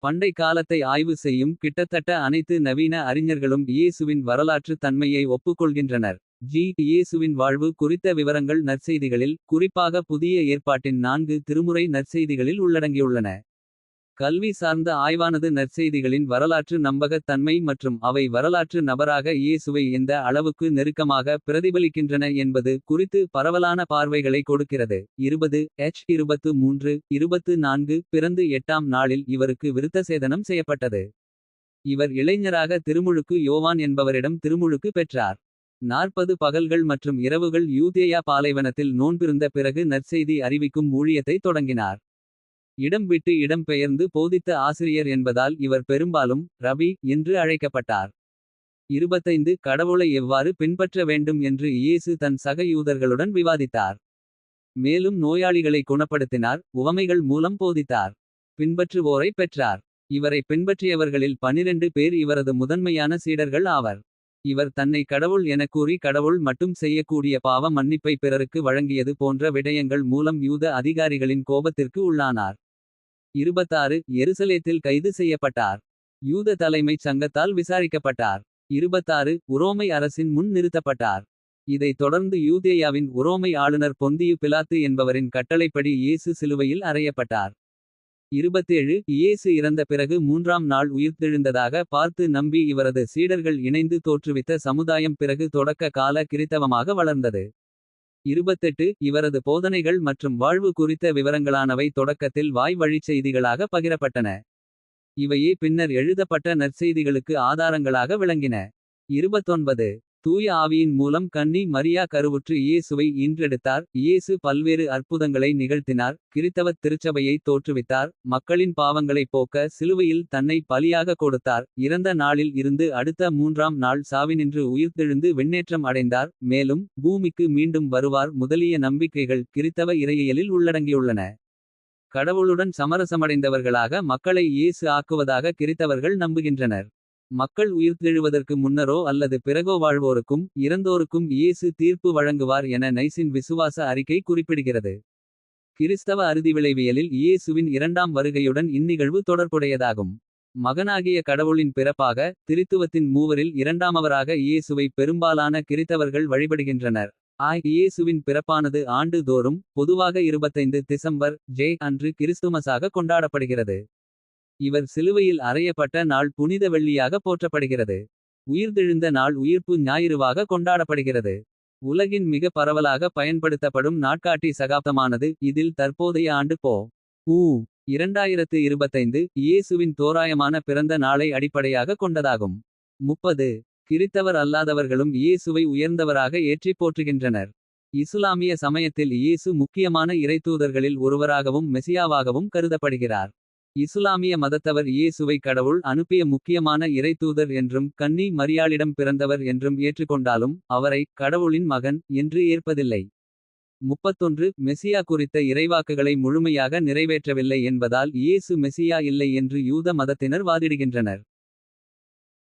பண்டை காலத்தை ஆய்வு செய்யும் கிட்டத்தட்ட அனைத்து நவீன அறிஞர்களும் இயேசுவின் வரலாற்று தன்மையை ஒப்புக்கொள்கின்றனர். ஜி இயேசுவின் வாழ்வு குறித்த விவரங்கள் நற்செய்திகளில். குறிப்பாக புதிய ஏற்பாட்டின் நான்கு திருமுறை நற்செய்திகளில் உள்ளடங்கியுள்ளன. கல்வி சார்ந்த ஆய்வானது நற்செய்திகளின் வரலாற்று நம்பகத் தன்மை மற்றும் அவை வரலாற்று நபராக இயேசுவை எந்த அளவுக்கு நெருக்கமாக பிரதிபலிக்கின்றன என்பது குறித்து பரவலான பார்வைகளை கொடுக்கிறது. 20 எச் 23 24 பிறந்து எட்டாம் நாளில் இவருக்கு விருத்தசேதனம் செய்யப்பட்டது. இவர் இளைஞராக திருமுழுக்கு யோவான் என்பவரிடம் திருமுழுக்கு பெற்றார். நாற்பது பகல்கள் மற்றும் இரவுகள் யூதேயா பாலைவனத்தில் நோன்பிருந்த பிறகு நற்செய்தி அறிவிக்கும் ஊழியத்தை தொடங்கினார். இடம் விட்டு இடம் பெயர்ந்து போதித்த ஆசிரியர் என்பதால் இவர் பெரும்பாலும் ரவி என்று அழைக்கப்பட்டார். 25 கடவுளை எவ்வாறு பின்பற்ற வேண்டும் என்று இயேசு தன் சக யூதர்களுடன் விவாதித்தார். மேலும் நோயாளிகளை குணப்படுத்தினார் உவமைகள் மூலம் போதித்தார். பின்பற்றுவோரை பெற்றார். இவரை பின்பற்றியவர்களில் பனிரெண்டு பேர் இவரது முதன்மையான சீடர்கள் ஆவர். இவர் தன்னை கடவுள் எனக் கூறி கடவுள் மட்டும் செய்யக்கூடிய பாவ மன்னிப்பை பிறருக்கு வழங்கியது போன்ற விடயங்கள் மூலம் யூத அதிகாரிகளின் கோபத்திற்கு உள்ளானார். 26 எருசலேத்தில் கைது செய்யப்பட்டார். யூத தலைமைச் சங்கத்தால் விசாரிக்கப்பட்டார். 26 உரோமை அரசின் முன் நிறுத்தப்பட்டார். இதைத் தொடர்ந்து யூதேயாவின் உரோமை ஆளுநர் பொந்தியு பிலாத்து என்பவரின் கட்டளைப்படி இயேசு சிலுவையில் அறையப்பட்டார். 27 இயேசு இறந்த பிறகு மூன்றாம் நாள் உயிர்த்தெழுந்ததாக பார்த்து நம்பி இவரது சீடர்கள் இணைந்து தோற்றுவித்த சமுதாயம் பிறகு தொடக்க கால கிறித்தவமாக வளர்ந்தது. 28 இவரது போதனைகள் மற்றும் வாழ்வு குறித்த விவரங்களானவை தொடக்கத்தில் வாய்வழிச் செய்திகளாக பகிரப்பட்டன. இவையே பின்னர் எழுதப்பட்ட நற்செய்திகளுக்கு ஆதாரங்களாக விளங்கின. 29 தூய ஆவியின் மூலம் கன்னி மரியா கருவுற்று இயேசுவை ஈன்றெடுத்தார். இயேசு பல்வேறு அற்புதங்களை நிகழ்த்தினார். கிறித்தவத் திருச்சபையை தோற்றுவித்தார். மக்களின் பாவங்களைப் போக்க சிலுவையில் தன்னை பலியாக கொடுத்தார். இறந்த நாளில் இருந்து அடுத்த மூன்றாம் நாள் சாவினின்று உயிர்த்தெழுந்து வெண்ணேற்றம் அடைந்தார். மேலும் பூமிக்கு மீண்டும் வருவார் முதலிய நம்பிக்கைகள் கிறித்தவ இறையியலில் உள்ளடங்கியுள்ளன. கடவுளுடன் சமரசமடைந்தவர்களாக மக்களை இயேசு ஆக்குவதாக கிறித்தவர்கள் நம்புகின்றனர். மக்கள் உயிர்த்தெழுவதற்கு முன்னரோ அல்லது பிறகோ வாழ்வோருக்கும். இறந்தோருக்கும் இயேசு தீர்ப்பு வழங்குவார் என நைசின் விசுவாச அறிக்கை குறிப்பிடுகிறது. கிறிஸ்தவ அறுதிவிளைவியலில் இயேசுவின் இரண்டாம் வருகையுடன் இந்நிகழ்வு தொடர்புடையதாகும். மகனாகிய கடவுளின் பிறப்பாக திரித்துவத்தின் மூவரில் இரண்டாமவராக இயேசுவை பெரும்பாலான கிறித்தவர்கள் வழிபடுகின்றனர். ஆய் இயேசுவின் பிறப்பானது ஆண்டு தோறும் பொதுவாக 25 திசம்பர் ஜே அன்று கிறிஸ்துமஸாக கொண்டாடப்படுகிறது. இவர் சிலுவையில் அறையப்பட்ட நாள் புனித வெள்ளியாக போற்றப்படுகிறது. உயிர்த்தெழுந்த நாள் உயிர்ப்பு ஞாயிறுவாக கொண்டாடப்படுகிறது. உலகின் மிக பரவலாக பயன்படுத்தப்படும் நாட்காட்டி சகாப்தமானது இதில் தற்போதைய ஆண்டு போ. ஊ 2025 இயேசுவின் தோராயமான பிறந்த நாளை அடிப்படையாக கொண்டதாகும். 30 கிறித்தவர் அல்லாதவர்களும் இயேசுவை உயர்ந்தவராக ஏற்றிப் போற்றுகின்றனர். இசுலாமிய சமயத்தில் இயேசு முக்கியமான இறைத்தூதர்களில் ஒருவராகவும் மெசியாவாகவும் கருதப்படுகிறார். இசுலாமிய மதத்தவர் இயேசுவை கடவுள் அனுப்பிய முக்கியமான இறைத்தூதர் என்றும் கன்னி மரியாளிடம் பிறந்தவர் என்றும் ஏற்றுக்கொண்டாலும் அவரை கடவுளின் மகன் என்று ஏற்பதில்லை. 31 மெசியா குறித்த இறைவாக்குகளை முழுமையாக நிறைவேற்றவில்லை என்பதால் இயேசு மெசியா இல்லை என்று யூத மதத்தினர் வாதிடுகின்றனர்.